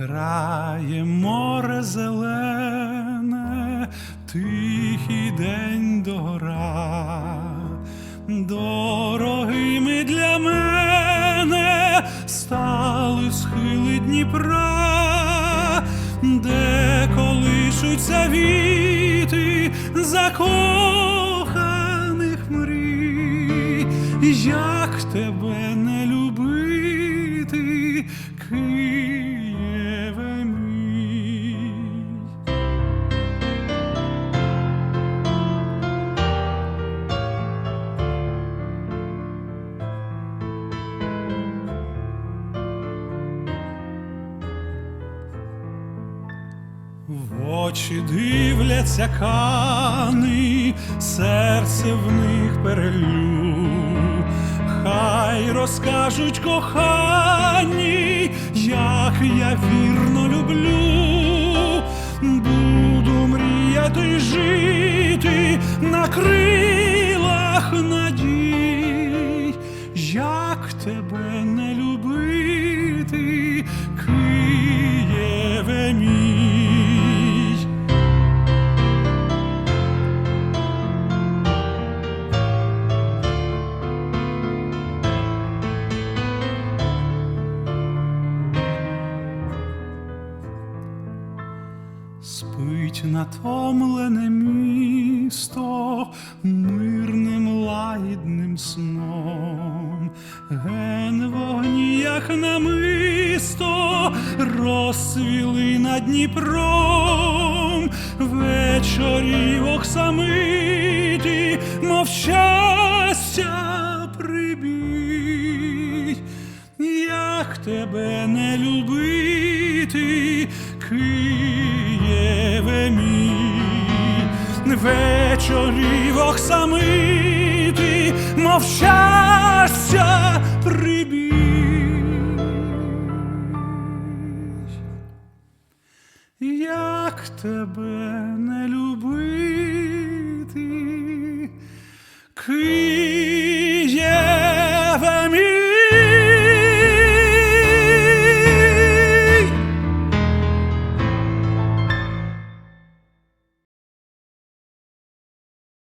грає море зелене, тихий день догора, дорогими для мене стали схили Дніпра, де колишуться віти закоханих мрій, як тебе В очі дивляться кани, серце в них перелю. Хай розкажуть кохані, як я вірно люблю. Буду мріяти жити на крилах надій, як тебе не Спить натомлене місто мирним лагідним сном, ген вогні, як намисто, розсвіли над Дніпром, вечорів оксамиті, мов щастя прибій. Як тебе не любити, Києве мій, вечорів оксамити, мов щастя прибіг. Як тебе не любити,